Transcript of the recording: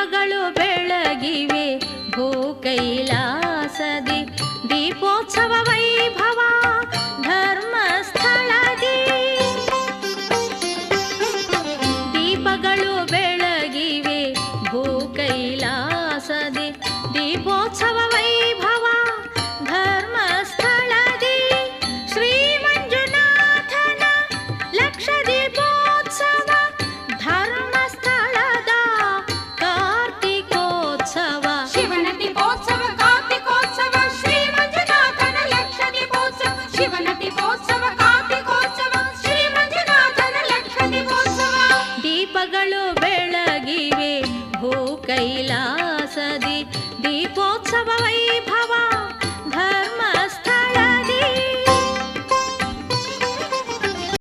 ದೀಪಗಳು ಬೆಳಗಿವೆ ಭೂ ಕೈಲಾಸದಿ ದೀಪೋತ್ಸವ ವೈಭವ ಧರ್ಮಸ್ಥಳದಿ. ದೀಪಗಳು ಬೆಳಗಿವೆ ಭೂ ಕೈಲಾಸದಿ ದೀಪೋತ್ಸವ ದೀಪಗಳು ಬೆಳಗಿವೆ ಭೂ ಕೈಲಾಸದಿ ದೀಪೋತ್ಸವ ವೈಭವ